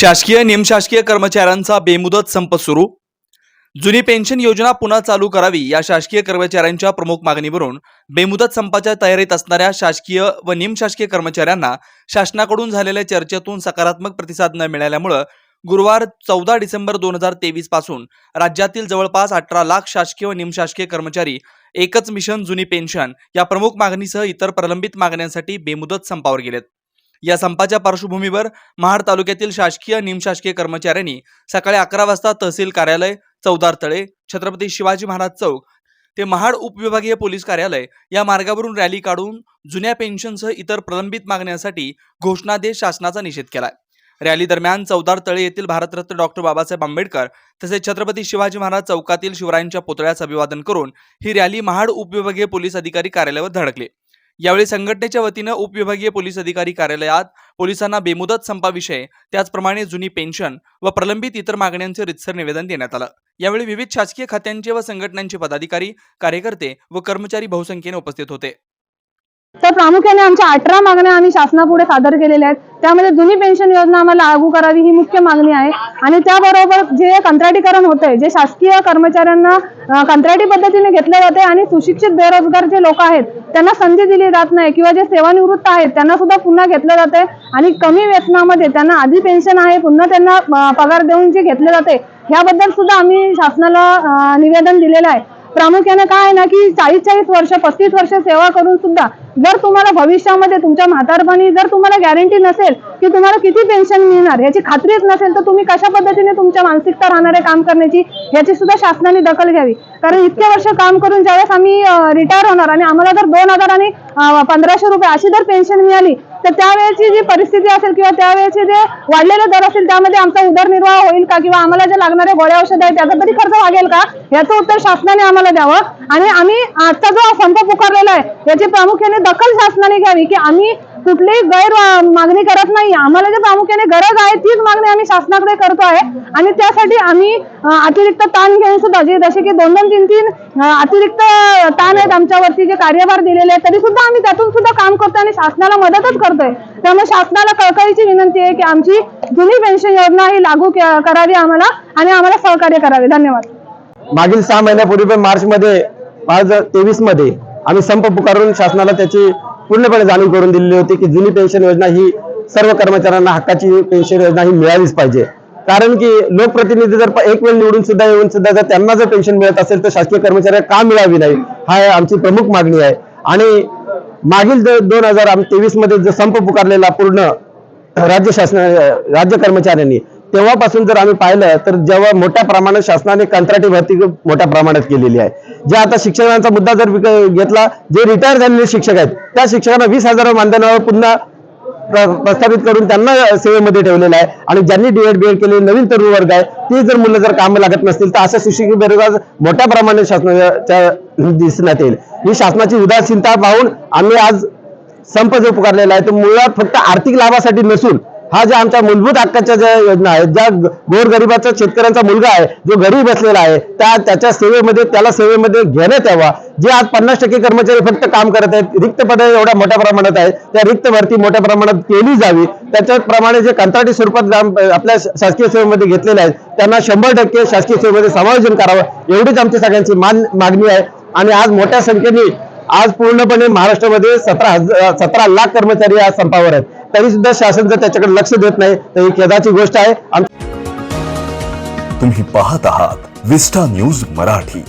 शासकीय निमशासकीय कर्मचाऱ्यांचा बेमुदत संप सुरू. जुनी पेन्शन योजना पुन्हा चालू करावी या शासकीय कर्मचाऱ्यांच्या प्रमुख मागणीवरून बेमुदत संपाच्या तयारीत असणाऱ्या शासकीय व निमशासकीय कर्मचाऱ्यांना शासनाकडून झालेल्या चर्चेतून सकारात्मक प्रतिसाद न मिळाल्यामुळं गुरुवार चौदा डिसेंबर दोन हजार तेवीसपासून राज्यातील जवळपास अठरा लाख शासकीय व निमशासकीय कर्मचारी एकच मिशन जुनी पेन्शन या प्रमुख मागणीसह इतर प्रलंबित मागण्यांसाठी बेमुदत संपावर गेलेत. या संपाच्या पार्श्वभूमीवर महाड तालुक्यातील शासकीय निमशासकीय कर्मचाऱ्यांनी सकाळी अकरा वाजता तहसील कार्यालय चौदार तळे छत्रपती शिवाजी महाराज चौक ते महाड उपविभागीय पोलीस कार्यालय या मार्गावरून रॅली काढून जुन्या पेन्शनसह इतर प्रलंबित मागण्यांसाठी घोषणादेश शासनाचा निषेध केला रॅली दरम्यान चौदार तळे येथील भारतरत्न डॉक्टर बाबासाहेब आंबेडकर तसेच छत्रपती शिवाजी महाराज चौकातील शिवरायांच्या पुतळ्यास अभिवादन करून ही रॅली महाड उपविभागीय पोलीस अधिकारी कार्यालयावर धडकली. यावेळी संघटनेच्या वतीनं उपविभागीय पोलीस अधिकारी कार्यालयात पोलिसांना बेमुदत संपाविषय त्याचप्रमाणे जुनी पेन्शन व प्रलंबित इतर मागण्यांचे रितसर निवेदन देण्यात आलं. यावेळी विविध शासकीय खात्यांचे व संघटनांचे पदाधिकारी कार्यकर्ते व कर्मचारी बहुसंख्येने उपस्थित होते. तर प्रामुख्याने आमच्या अठरा मागण्या आम्ही शासनापुढे सादर केलेल्या आहेत. त्यामध्ये जुनी पेन्शन योजना आम्हाला लागू करावी ही मुख्य मागणी आहे. आणि त्याबरोबर जे कंत्राटीकरण होतंय जे शासकीय कर्मचाऱ्यांना कंत्राटी पद्धतीने घेतले जाते आणि सुशिक्षित बेरोजगार जे लोक आहेत त्यांना संधी दिली जात नाही किंवा जे सेवानिवृत्त आहेत त्यांना सुद्धा पुन्हा घेतलं जाते आणि कमी वेतनामध्ये त्यांना आधी पेन्शन आहे पुन्हा त्यांना पगार देऊन जे घेतले जाते याबद्दल सुद्धा आम्ही शासनाला निवेदन दिलेलं आहे. प्रामुख्याने काय आहे ना की चाळीस चाळीस वर्ष पस्तीस वर्ष सेवा करून सुद्धा जर तुम्हाला भविष्यामध्ये तुमच्या म्हातारपणी जर तुम्हाला गॅरंटी नसेल की तुम्हाला किती पेन्शन मिळणार याची खात्रीच नसेल तर तुम्ही कशा पद्धतीने तुमच्या मानसिकता राहणार काम करण्याची याची सुद्धा शासनाने दखल घ्यावी. कारण इतके वर्ष काम करून ज्यावेळेस आम्ही रिटायर होणार आणि आम्हाला जर दोन हजार आणि पंधराशे रुपये अशी जर पेन्शन मिळाली तर त्यावेळेची जी परिस्थिती असेल किंवा त्यावेळेचे जे वाढलेले दर असेल त्यामध्ये आमचा उदरनिर्वाह होईल का? किंवा आम्हाला जे लागणारे गोळ्या औषध आहे त्याचा तरी खर्च वागेल का? याचं उत्तर शासनाने आम्हाला द्यावं. आणि आम्ही आजचा जो संप पुकारलेला आहे याची प्रामुख्याने दखल शासनाने घ्यावी की आम्ही कुठलीही गैर मागणी करत नाही. आम्हाला जे प्रामुख्याने गरज आहे तीच मागणी आम्ही शासनाकडे करतो आहे. आणि त्यासाठी आम्ही अतिरिक्त ताण घेऊन सुद्धा जे जसे की दोन दोन तीन तीन अतिरिक्त ताण आहेत आमच्यावरती जे कार्यभार दिलेले आहेत तरी सुद्धा आम्ही त्यातून सुद्धा काम करतोय आणि शासनाला मदतच करतोय. त्यामुळे शासनाला कळकळीची विनंती आहे की आमची जुनी पेन्शन योजना ही लागू करावी आम्हाला आणि आम्हाला सहकार्य करावे. धन्यवाद. मागील सहा महिन्यापूर्वी पण मार्च मध्ये मार्च तेवीसमध्ये आम्ही संप पुकारून शासनाला त्याची पूर्णपणे जाणीव करून दिलेली होती की जुनी पेन्शन योजना ही सर्व कर्मचाऱ्यांना हक्काची पेन्शन योजना ही मिळालीच पाहिजे. कारण की लोकप्रतिनिधी जर एक वेळ निवडून सुद्धा येऊन सुद्धा जर त्यांना जर पेन्शन मिळत असेल तर शासकीय कर्मचाऱ्यांना का मिळावी नाही? हा आमची प्रमुख मागणी आहे. आणि मागील दोन हजार तेवीसमध्ये जो संप पुकारलेला पूर्ण राज्य शासन राज्य कर्मचाऱ्यांनी तेव्हापासून जर आम्ही पाहिलं तर जेव्हा मोठ्या प्रमाणात शासनाने कंत्राटी भरती मोठ्या प्रमाणात केलेली आहे. जे आता शिक्षकांचा मुद्दा जर विक- घेतला जे रिटायर झालेले शिक्षक आहेत त्या शिक्षकांना वीस हजार मानधनावर पुन्हा प्र- प्रस्थापित करून त्यांना सेवेमध्ये ठेवलेलं आहे. आणि ज्यांनी डीएड बीएड केले नवीन तरुण वर्ग आहे ते जर मुलं जर कामं लागत नसतील तर अशा सुशिक्षित बेरोजगार मोठ्या प्रमाणात शासनाच्या दिसण्यात येईल. ही शासनाची उदासीनता पाहून आम्ही आज संप जो पुकारलेला आहे तो मुळात फक्त आर्थिक लाभासाठी नसून हा ज्या आमच्या मूलभूत हक्काच्या ज्या योजना आहेत ज्या गोरगरिबाचा शेतकऱ्यांचा मुलगा आहे जो घरी बसलेला आहे त्या त्याच्या सेवेमध्ये त्याला सेवेमध्ये घेण्यात यावा जे आज पन्नास टक्के कर्मचारी फक्त काम करत आहेत रिक्त पदे एवढ्या मोठ्या प्रमाणात आहेत त्या रिक्त भरती मोठ्या प्रमाणात केली जावी. त्याच्याप्रमाणे जे कंत्राटी स्वरूपात आपल्या शासकीय सेवेमध्ये घेतलेले आहेत त्यांना शंभर टक्के शासकीय सेवेमध्ये समायोजन करावं एवढीच आमची सगळ्यांची मान मागणी आहे. आणि आज मोठ्या संख्येने आज पूर्णपणे महाराष्ट्रामध्ये सतरा हजार सतरा लाख कर्मचारी आज संपावर आहेत. तरी सुद्धा शासन जर त्याच्याकडे लक्ष देत नाही तर ही खेदाची गोष्ट आहे. तुम्ही पाहत आहात विस्टा न्यूज मराठी.